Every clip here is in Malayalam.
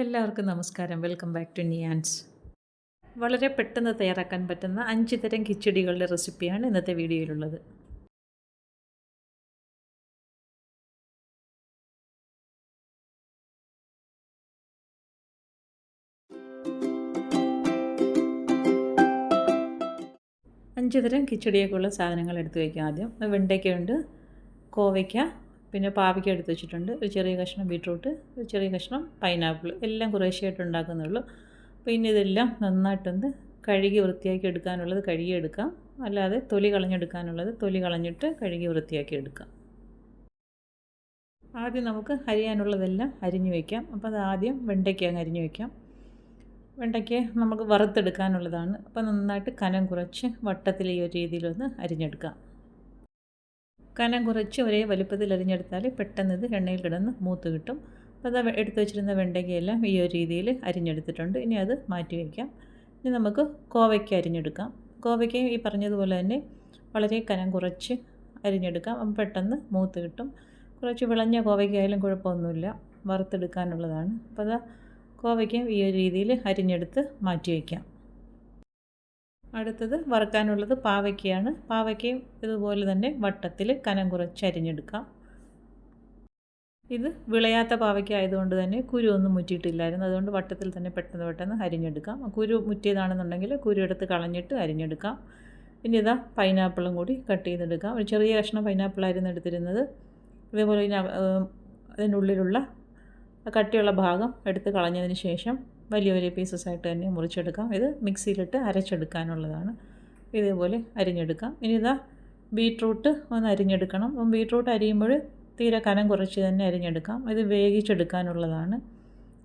എല്ലാവർക്കും നമസ്കാരം. വെൽക്കം ബാക്ക് ടു നിയാൻസ് വളരെ പെട്ടെന്ന് തയ്യാറാക്കാൻ പറ്റുന്ന അഞ്ച് തരം കിച്ചടികളുടെ റെസിപ്പിയാണ് ഇന്നത്തെ വീഡിയോയിലുള്ളത്. അഞ്ച് തരം കിച്ചടിയൊക്കെയുള്ള സാധനങ്ങൾ എടുത്തു വയ്ക്കാം ആദ്യം. വെണ്ടയ്ക്കയുണ്ട് കോവയ്ക്ക പിന്നെ പാവയ്ക്ക എടുത്ത് വെച്ചിട്ടുണ്ട്. ഒരു ചെറിയ കഷ്ണം ബീട്രൂട്ട് ഒരു ചെറിയ കഷ്ണം പൈനാപ്പിൾ. എല്ലാം കുറേശ്ശെയായിട്ട് ഉണ്ടാക്കുന്നുള്ളൂ. പിന്നെ ഇതെല്ലാം നന്നായിട്ടൊന്ന് കഴുകി വൃത്തിയാക്കി എടുക്കാനുള്ളത് കഴുകി എടുക്കാം അല്ലാതെ തൊലി കളഞ്ഞെടുക്കാനുള്ളത് തൊലി കളഞ്ഞിട്ട് കഴുകി വൃത്തിയാക്കി എടുക്കാം. ആദ്യം നമുക്ക് അരിയാനുള്ളതെല്ലാം അരിഞ്ഞു വയ്ക്കാം അപ്പോൾ അത് ആദ്യം വെണ്ടയ്ക്ക അങ്ങ് അരിഞ്ഞു വയ്ക്കാം വെണ്ടയ്ക്ക നമുക്ക് വറുത്തെടുക്കാനുള്ളതാണ്. അപ്പോൾ നന്നായിട്ട് കനം കുറച്ച് വട്ടത്തിൽ ഈ ഒരു രീതിയിലൊന്ന് അരിഞ്ഞെടുക്കാം. കനം കുറച്ച് ഒരേ വലുപ്പത്തിൽ അരിഞ്ഞെടുത്താൽ പെട്ടെന്ന് ഇത് എണ്ണയിൽ കിടന്ന് മൂത്ത് കിട്ടും. അപ്പോൾ അത് എടുത്തു വെച്ചിരുന്ന വെണ്ടയ്ക്കയെല്ലാം ഈ ഒരു രീതിയിൽ അരിഞ്ഞെടുത്തിട്ടുണ്ട്. ഇനി അത് മാറ്റി വയ്ക്കാം. ഇനി നമുക്ക് കോവയ്ക്ക അരിഞ്ഞെടുക്കാം. കോവയ്ക്കയും ഈ പറഞ്ഞതുപോലെ തന്നെ വളരെ കനം കുറച്ച് അരിഞ്ഞെടുക്കാം. അപ്പം പെട്ടെന്ന് മൂത്ത് കിട്ടും. കുറച്ച് വിളഞ്ഞ കോവയ്ക്കായാലും കുഴപ്പമൊന്നുമില്ല. വറുത്തെടുക്കാനുള്ളതാണ്. അപ്പോൾ അത് കോവയ്ക്കയും ഈ ഒരു രീതിയിൽ അരിഞ്ഞെടുത്ത് മാറ്റി വയ്ക്കാം. അടുത്തത് വറുക്കാനുള്ളത് പാവയ്ക്കയാണ്. പാവയ്ക്കയും ഇതുപോലെ തന്നെ വട്ടത്തിൽ കനം കുറച്ച് അരിഞ്ഞെടുക്കാം. ഇത് വിളയാത്ത പാവയ്ക്ക ആയതുകൊണ്ട് തന്നെ കുരു ഒന്നും മുറ്റിയിട്ടില്ലായിരുന്നു. അതുകൊണ്ട് വട്ടത്തിൽ തന്നെ പെട്ടെന്ന് പെട്ടെന്ന് അരിഞ്ഞെടുക്കാം. കുരു മുറ്റിയതാണെന്നുണ്ടെങ്കിൽ കുരു എടുത്ത് കളഞ്ഞിട്ട് അരിഞ്ഞെടുക്കാം. ഇനി ഇതാ പൈനാപ്പിളും കൂടി കട്ട് ചെയ്തെടുക്കാം. ഒരു ചെറിയ കഷ്ണം പൈനാപ്പിളായിരുന്നു എടുത്തിരുന്നത്. ഇതേപോലെ അതിനുള്ളിലുള്ള കട്ടിയുള്ള ഭാഗം എടുത്ത് കളഞ്ഞതിന് ശേഷം വലിയ വലിയ പീസസ് ആയിട്ട് തന്നെ മുറിച്ചെടുക്കാം. ഇത് മിക്സിയിലിട്ട് അരച്ചെടുക്കാനുള്ളതാണ്. ഇതേപോലെ അരിഞ്ഞെടുക്കാം. ഇനി ഇതാ ബീട്രൂട്ട് ഒന്ന് അരിഞ്ഞെടുക്കണം. ബീട്രൂട്ട് അരിയുമ്പോൾ തീരെ കനം കുറച്ച് തന്നെ അരിഞ്ഞെടുക്കാം. ഇത് വേവിച്ചെടുക്കാനുള്ളതാണ്.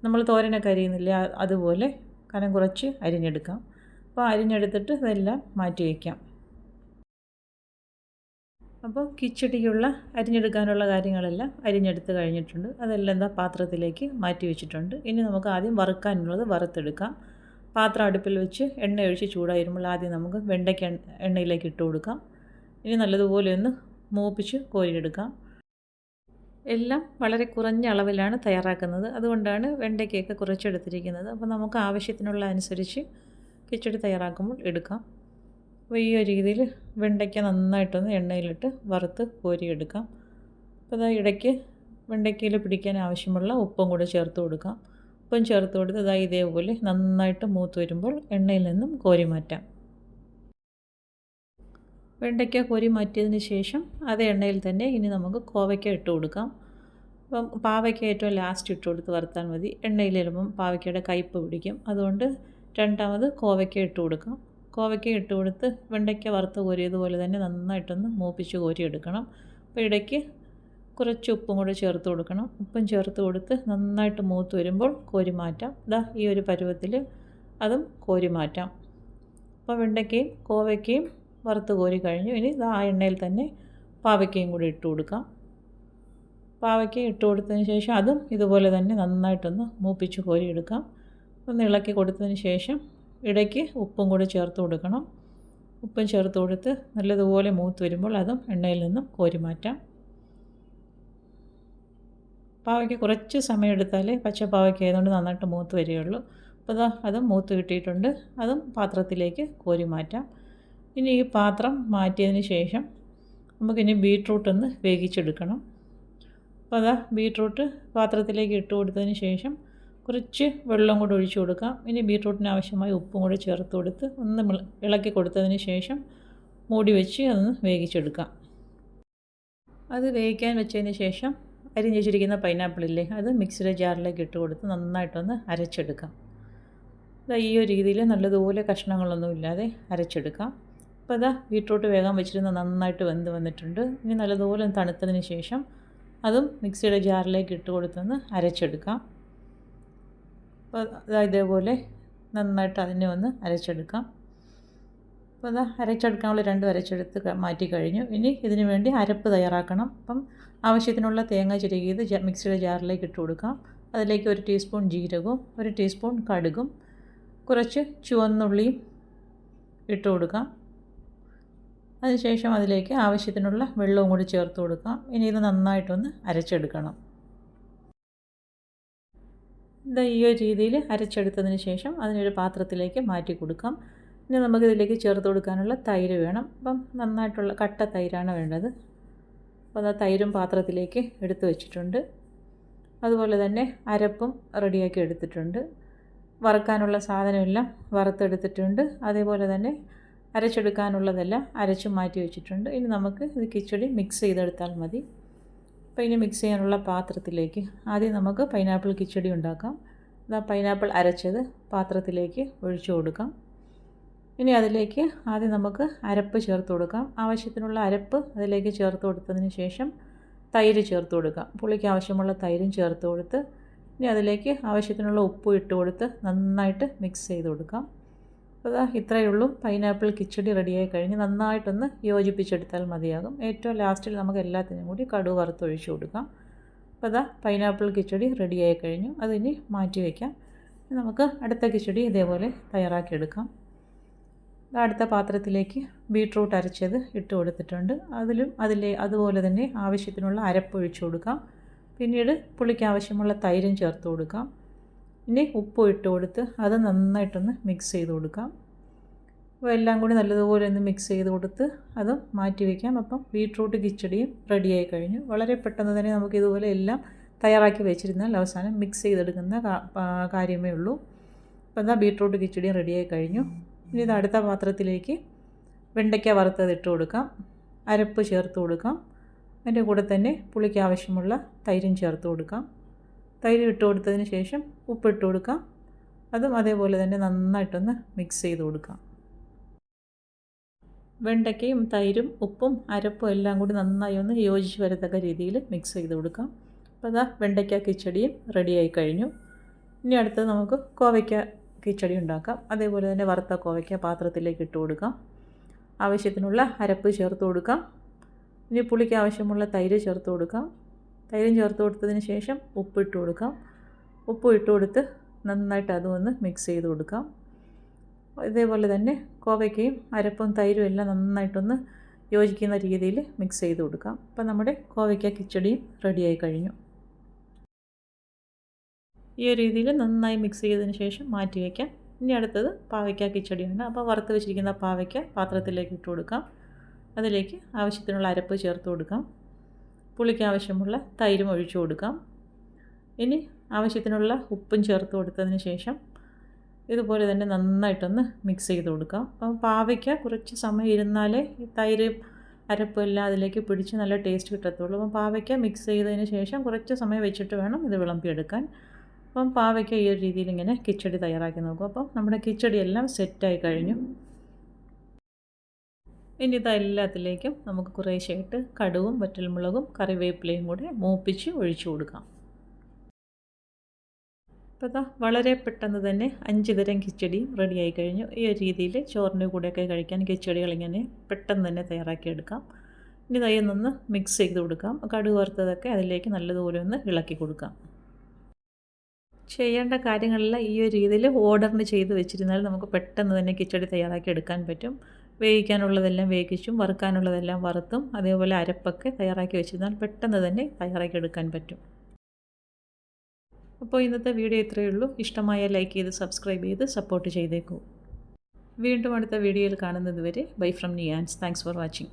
നമ്മൾ തോരനൊക്കെ അരിയുന്നില്ല അതുപോലെ കനം കുറച്ച് അരിഞ്ഞെടുക്കാം. അപ്പോൾ അരിഞ്ഞെടുത്തിട്ട് ഇതെല്ലാം മാറ്റി വയ്ക്കാം. അപ്പോൾ കിച്ചടിക്കുള്ള അരിഞ്ഞെടുക്കാനുള്ള കാര്യങ്ങളെല്ലാം അരിഞ്ഞെടുത്ത് കഴിഞ്ഞിട്ടുണ്ട്. അതെല്ലാം എന്താ പാത്രത്തിലേക്ക് മാറ്റി വെച്ചിട്ടുണ്ട്. ഇനി നമുക്ക് ആദ്യം വറുക്കാനുള്ളത് വറുത്തെടുക്കാം. പാത്രം അടുപ്പിൽ വെച്ച് എണ്ണ ഒഴിച്ച് ചൂടായി വരുമ്പോൾ ആദ്യം നമുക്ക് വെണ്ടയ്ക്ക എണ്ണയിലേക്ക് ഇട്ട് കൊടുക്കാം. ഇനി നല്ലതുപോലെ ഒന്ന് മൂപ്പിച്ച് കോരിയെടുക്കാം. എല്ലാം വളരെ കുറഞ്ഞ അളവിലാണ് തയ്യാറാക്കുന്നത്. അതുകൊണ്ടാണ് വെണ്ടയ്ക്കയൊക്കെ കുറച്ചെടുത്തിരിക്കുന്നത്. അപ്പോൾ നമുക്ക് ആവശ്യത്തിനുള്ള അനുസരിച്ച് കിച്ചടി തയ്യാറാക്കുമ്പോൾ എടുക്കാം. അപ്പോൾ ഈ ഒരു രീതിയിൽ വെണ്ടയ്ക്ക നന്നായിട്ടൊന്ന് എണ്ണയിലിട്ട് വറുത്ത് കോരിയെടുക്കാം. അപ്പോൾ ഇതാ ഇടയ്ക്ക് വെണ്ടയ്ക്കയിൽ പിടിക്കാൻ ആവശ്യമുള്ള ഉപ്പും കൂടെ ചേർത്ത് കൊടുക്കാം. ഉപ്പും ചേർത്ത് കൊടുത്ത് ഇതാ ഇതേപോലെ നന്നായിട്ട് മൂത്ത് വരുമ്പോൾ എണ്ണയിൽ നിന്നും കോരി മാറ്റാം. വെണ്ടയ്ക്ക കോരി മാറ്റിയതിന് ശേഷം അതേ എണ്ണയിൽ തന്നെ ഇനി നമുക്ക് കോവയ്ക്ക ഇട്ട് കൊടുക്കാം. അപ്പം പാവയ്ക്ക ഏറ്റവും ലാസ്റ്റ് ഇട്ട് കൊടുത്ത് വറുത്താൽ മതി. എണ്ണയിൽ ഇടുമ്പം പാവയ്ക്കയുടെ കയ്പ്പ് പിടിക്കും. അതുകൊണ്ട് രണ്ടാമത് കോവയ്ക്ക ഇട്ട് കൊടുക്കാം. കോവയ്ക്ക ഇട്ട് കൊടുത്ത് വെണ്ടയ്ക്ക വറുത്ത് കോരിയതുപോലെ തന്നെ നന്നായിട്ടൊന്ന് മൂപ്പിച്ച് കോരിയെടുക്കണം. അപ്പോൾ ഇടയ്ക്ക് കുറച്ച് ഉപ്പും കൂടെ ചേർത്ത് കൊടുക്കണം. ഉപ്പും ചേർത്ത് കൊടുത്ത് നന്നായിട്ട് മൂത്ത് വരുമ്പോൾ കോരി മാറ്റാം. ഇതാ ഈ ഒരു പരുവത്തിൽ അതും കോരി മാറ്റാം. അപ്പോൾ വെണ്ടയ്ക്കയും കോവയ്ക്കയും വറുത്ത് കോരി കഴിഞ്ഞു. ഇനി ആ എണ്ണയിൽ തന്നെ പാവയ്ക്കയും കൂടി ഇട്ട് കൊടുക്കാം. പാവയ്ക്ക ഇട്ട് കൊടുത്തതിന് ശേഷം അതും ഇതുപോലെ തന്നെ നന്നായിട്ടൊന്ന് മൂപ്പിച്ച് കോരിയെടുക്കാം. ഒന്ന് ഇളക്കി കൊടുത്തതിന് ശേഷം ഇടയ്ക്ക് ഉപ്പും കൂടി ചേർത്ത് കൊടുക്കണം. ഉപ്പും ചേർത്ത് കൊടുത്ത് നല്ലതുപോലെ മൂത്ത് വരുമ്പോൾ അതും എണ്ണയിൽ നിന്നും കോരി മാറ്റാം. പാവയ്ക്ക് കുറച്ച് സമയം എടുത്താലേ പച്ച പാവയ്ക്ക് ആയതുകൊണ്ട് നന്നായിട്ട് മൂത്ത് വരികയുള്ളൂ. അപ്പോൾ അതാ അതും മൂത്ത് കിട്ടിയിട്ടുണ്ട്. അതും പാത്രത്തിലേക്ക് കോരി മാറ്റാം. ഇനി ഈ പാത്രം മാറ്റിയതിന് ശേഷം നമുക്കിനി ബീട്രൂട്ട് ഒന്ന് വേവിച്ചെടുക്കണം. അപ്പോൾ അതാ ബീട്രൂട്ട് പാത്രത്തിലേക്ക് ഇട്ട് കൊടുത്തതിന് ശേഷം കുറച്ച് വെള്ളം കൂടെ ഒഴിച്ചു കൊടുക്കാം. ഇനി ബീട്രൂട്ടിന് ആവശ്യമായ ഉപ്പും കൂടെ ചേർത്ത് കൊടുത്ത് ഒന്ന് ഇളക്കി കൊടുത്തതിന് ശേഷം മൂടി വെച്ച് അതൊന്ന് വേവിച്ചെടുക്കാം. അത് വേവിക്കാൻ വെച്ചതിന് ശേഷം അരിഞ്ഞ് വെച്ചിരിക്കുന്ന പൈനാപ്പിളില്ലേ അത് മിക്സിയുടെ ജാറിലേക്ക് ഇട്ട് കൊടുത്ത് നന്നായിട്ടൊന്ന് അരച്ചെടുക്കാം. ഈ ഒരു രീതിയിൽ നല്ലതുപോലെ കഷ്ണങ്ങളൊന്നും ഇല്ലാതെ അരച്ചെടുക്കാം. അപ്പോൾ അതാ ബീട്രൂട്ട് വേഗം വെച്ചിരുന്ന നന്നായിട്ട് വെന്ത് വന്നിട്ടുണ്ട്. ഇനി നല്ലതുപോലെ തണുത്തതിന് ശേഷം അതും മിക്സിയുടെ ജാറിലേക്ക് ഇട്ട് കൊടുത്തൊന്ന് അരച്ചെടുക്കാം. അപ്പോൾ ഇതേപോലെ നന്നായിട്ട് അതിനെ ഒന്ന് അരച്ചെടുക്കാം. അപ്പോൾ അതാ അരച്ചെടുക്കാനുള്ള രണ്ടും അരച്ചെടുത്ത് മാറ്റി കഴിഞ്ഞു. ഇനി ഇതിനു വേണ്ടി അരപ്പ് തയ്യാറാക്കണം. അപ്പം ആവശ്യത്തിനുള്ള തേങ്ങ ചിരകിയത് മിക്സിയുടെ ജാറിലേക്ക് ഇട്ട് കൊടുക്കാം. അതിലേക്ക് ഒരു ടീസ്പൂൺ ജീരകവും ഒരു ടീസ്പൂൺ കടുകും കുറച്ച് ചുവന്നുള്ളിയും ഇട്ട് കൊടുക്കാം. അതിനുശേഷം അതിലേക്ക് ആവശ്യത്തിനുള്ള വെള്ളവും കൂടി ചേർത്ത് കൊടുക്കാം. ഇനി ഇത് നന്നായിട്ടൊന്ന് അരച്ചെടുക്കണം. ഇതാ ഈ ഒരു രീതിയിൽ അരച്ചെടുത്തതിന് ശേഷം അതിനൊരു പാത്രത്തിലേക്ക് മാറ്റി കൊടുക്കാം. ഇനി നമുക്ക് ഇതിലേക്ക് ചേർത്ത് കൊടുക്കാനുള്ള തൈര് വേണം. അപ്പം നന്നായിട്ടുള്ള കട്ട തൈരാണ് വേണ്ടത്. അപ്പോൾ അത് തൈരും പാത്രത്തിലേക്ക് എടുത്തു വെച്ചിട്ടുണ്ട്. അതുപോലെ തന്നെ അരപ്പും റെഡിയാക്കി എടുത്തിട്ടുണ്ട്. വറുക്കാനുള്ള സാധനമെല്ലാം വറുത്തെടുത്തിട്ടുണ്ട്. അതേപോലെ തന്നെ അരച്ചെടുക്കാനുള്ളതെല്ലാം അരച്ചു മാറ്റി വെച്ചിട്ടുണ്ട്. ഇനി നമുക്ക് ഇത് കിച്ചടി മിക്സ് ചെയ്തെടുത്താൽ മതി. അപ്പോൾ ഇനി മിക്സ് ചെയ്യാനുള്ള പാത്രത്തിലേക്ക് ആദ്യം നമുക്ക് പൈനാപ്പിൾ കിച്ചടി ഉണ്ടാക്കാം. അതാ പൈനാപ്പിൾ അരച്ചത് പാത്രത്തിലേക്ക് ഒഴിച്ചു കൊടുക്കാം. ഇനി അതിലേക്ക് ആദ്യം നമുക്ക് അരപ്പ് ചേർത്ത് കൊടുക്കാം. ആവശ്യത്തിനുള്ള അരപ്പ് അതിലേക്ക് ചേർത്ത് കൊടുത്തതിന് ശേഷം തൈര് ചേർത്ത് കൊടുക്കാം. പുളിക്ക് ആവശ്യമുള്ള തൈരും ചേർത്ത് കൊടുത്ത് ഇനി അതിലേക്ക് ആവശ്യത്തിനുള്ള ഉപ്പും ഇട്ട് കൊടുത്ത് നന്നായിട്ട് മിക്സ് ചെയ്ത് കൊടുക്കാം. അപ്പോൾ ഇത്രയേ ഉള്ളൂ. പൈനാപ്പിൾ കിച്ചടി റെഡിയായി കഴിഞ്ഞ് നന്നായിട്ടൊന്ന് യോജിപ്പിച്ചെടുത്താൽ മതിയാകും. ഏറ്റവും ലാസ്റ്റിൽ നമുക്ക് എല്ലാത്തിനും കൂടി കടുവ് വറുത്തൊഴിച്ചു കൊടുക്കാം. അപ്പോൾ അതാ പൈനാപ്പിൾ കിച്ചടി റെഡിയായി കഴിഞ്ഞു. അതിനി മാറ്റി വയ്ക്കാം നമുക്ക് അടുത്ത കിച്ചടി ഇതേപോലെ തയ്യാറാക്കിയെടുക്കാം അടുത്ത പാത്രത്തിലേക്ക് ബീട്രൂട്ട് അരച്ചത് ഇട്ട് കൊടുത്തിട്ടുണ്ട്. അതിലും അതിലെ അതുപോലെ തന്നെ ആവശ്യത്തിനുള്ള അരപ്പൊഴിച്ചു കൊടുക്കാം. പിന്നീട് പുളിക്ക് ആവശ്യമുള്ള തൈരും ചേർത്ത് കൊടുക്കാം. ഇനി ഉപ്പ് ഇട്ട് കൊടുത്ത് അത് നന്നായിട്ടൊന്ന് മിക്സ് ചെയ്ത് കൊടുക്കാം. അപ്പോൾ എല്ലാം കൂടി നല്ലതുപോലെ ഒന്ന് മിക്സ് ചെയ്ത് കൊടുത്ത് അത് മാറ്റി വയ്ക്കാം അപ്പം ബീട്രൂട്ട് കിച്ചടിയും റെഡിയായി കഴിഞ്ഞു. വളരെ പെട്ടെന്ന് തന്നെ നമുക്ക് ഇതുപോലെ എല്ലാം തയ്യാറാക്കി വെച്ചിരുന്നാൽ അവസാനം മിക്സ് ചെയ്തെടുക്കുന്ന കാര്യമേ ഉള്ളൂ. അപ്പോൾ എന്താ ബീട്രൂട്ട് കിച്ചടിയും റെഡിയായി കഴിഞ്ഞു. ഇനി ഇത് അടുത്ത പാത്രത്തിലേക്ക് വെണ്ടയ്ക്ക വറുത്തത് ഇട്ട് കൊടുക്കാം. അരപ്പ് ചേർത്ത് കൊടുക്കാം. അതിന്റെ കൂടെ തന്നെ പുളിക്ക് ആവശ്യമുള്ള തൈരും ചേർത്ത് കൊടുക്കാം. തൈര് ഇട്ട് കൊടുത്തതിന് ശേഷം ഉപ്പിട്ട് കൊടുക്കാം. അതും അതേപോലെ തന്നെ നന്നായിട്ടൊന്ന് മിക്സ് ചെയ്ത് കൊടുക്കാം. വെണ്ടയ്ക്കയും തൈരും ഉപ്പും അരപ്പും എല്ലാം കൂടി നന്നായി ഒന്ന് യോജിച്ച് വരത്തക്ക രീതിയിൽ മിക്സ് ചെയ്ത് കൊടുക്കാം. അപ്പോൾ അതാ വെണ്ടയ്ക്ക കിച്ചടിയും റെഡിയായി കഴിഞ്ഞു. ഇനി അടുത്തത് നമുക്ക് കോവയ്ക്ക കിച്ചടി ഉണ്ടാക്കാം. അതേപോലെ തന്നെ വറുത്ത കോവയ്ക്ക പാത്രത്തിലേക്ക് ഇട്ട് കൊടുക്കാം. ആവശ്യത്തിനുള്ള അരപ്പ് ചേർത്ത് കൊടുക്കാം. ഇനി പുളിക്ക് ആവശ്യമുള്ള തൈര് ചേർത്ത് കൊടുക്കാം. തൈരും ചേർത്ത് കൊടുത്തതിന് ശേഷം ഉപ്പ് ഇട്ട് കൊടുക്കാം. ഉപ്പ് ഇട്ട് കൊടുത്ത് നന്നായിട്ട് അതും ഒന്ന് മിക്സ് ചെയ്ത് കൊടുക്കാം. ഇതേപോലെ തന്നെ കോവയ്ക്കയും അരപ്പും തൈരും എല്ലാം നന്നായിട്ടൊന്ന് യോജിക്കുന്ന രീതിയിൽ മിക്സ് ചെയ്ത് കൊടുക്കാം. അപ്പം നമ്മുടെ കോവയ്ക്ക കിച്ചടിയും റെഡിയായി കഴിഞ്ഞു. ഈ രീതിയിൽ നന്നായി മിക്സ് ചെയ്തതിന് ശേഷം മാറ്റി വയ്ക്കാം. ഇനി അടുത്തത് പാവയ്ക്ക കിച്ചടിയാണ്. അപ്പോൾ വറുത്ത് വെച്ചിരിക്കുന്ന പാവയ്ക്ക പാത്രത്തിലേക്ക് ഇട്ട് കൊടുക്കാം. അതിലേക്ക് ആവശ്യത്തിനുള്ള അരപ്പ് ചേർത്ത് കൊടുക്കാം. പുളിക്ക് ആവശ്യമുള്ള തൈരും ഒഴിച്ചു കൊടുക്കാം. ഇനി ആവശ്യത്തിനുള്ള ഉപ്പും ചേർത്ത് കൊടുത്തതിന് ശേഷം ഇതുപോലെ തന്നെ നന്നായിട്ടൊന്ന് മിക്സ് ചെയ്ത് കൊടുക്കാം. അപ്പം പാവയ്ക്ക കുറച്ച് സമയം ഇരുന്നാലേ ഈ തൈര് അരപ്പും എല്ലാം അതിലേക്ക് പിടിച്ച് നല്ല ടേസ്റ്റ് കിട്ടത്തുള്ളൂ. അപ്പം പാവയ്ക്ക മിക്സ് ചെയ്തതിന് ശേഷം കുറച്ച് സമയം വെച്ചിട്ട് വേണം ഇത് വിളമ്പിയെടുക്കാൻ. അപ്പം പാവയ്ക്ക ഈ ഒരു രീതിയിൽ ഇങ്ങനെ കിച്ചടി തയ്യാറാക്കി നോക്കും അപ്പം നമ്മുടെ കിച്ചടി എല്ലാം സെറ്റായി കഴിഞ്ഞു. ഇനി ഇത് എല്ലാത്തിലേക്കും നമുക്ക് കുറേശ്ശായിട്ട് കടുവും വറ്റൽമുളകും കറിവേപ്പിലയും കൂടെ മൂപ്പിച്ച് ഒഴിച്ചു കൊടുക്കാം. അപ്പോൾ ഇതാ വളരെ പെട്ടെന്ന് തന്നെ അഞ്ച് തരം കിച്ചടിയും റെഡിയായി കഴിഞ്ഞു. ഈ ഒരു രീതിയിൽ ചോറിന്റെ കൂടെയൊക്കെ കഴിക്കാൻ കിച്ചടികൾ ഇങ്ങനെ പെട്ടെന്ന് തന്നെ തയ്യാറാക്കിയെടുക്കാം ഇനി തയ്യൊന്നൊന്ന് മിക്സ് ചെയ്ത് കൊടുക്കാം. കടുക് വറുത്തതൊക്കെ അതിലേക്ക് നല്ലതുപോലെ ഒന്ന് ഇളക്കി കൊടുക്കാം. ചെയ്യേണ്ട കാര്യങ്ങളെല്ലാം ഈ ഒരു രീതിയിൽ ഓർഡറിന് ചെയ്ത് വെച്ചിരുന്നാൽ നമുക്ക് പെട്ടെന്ന് തന്നെ കിച്ചടി തയ്യാറാക്കി എടുക്കാൻ പറ്റും. വേവിക്കാനുള്ളതെല്ലാം വേവിച്ചും വറുക്കാനുള്ളതെല്ലാം വറുത്തും അതേപോലെ അരപ്പൊക്കെ തയ്യാറാക്കി വെച്ചിരുന്നാൽ പെട്ടെന്ന് തന്നെ തയ്യാറാക്കി എടുക്കാൻ പറ്റും. അപ്പോൾ ഇന്നത്തെ വീഡിയോ ഇത്രയേ ഉള്ളൂ. ഇഷ്ടമായ ലൈക്ക് ചെയ്ത് സബ്സ്ക്രൈബ് ചെയ്ത് സപ്പോർട്ട് ചെയ്തേക്കൂ. വീണ്ടും അടുത്ത വീഡിയോയിൽ കാണുന്നത് വരെ ബൈ ഫ്രം നിയാൻസ് താങ്ക്സ് ഫോർ വാച്ചിങ്.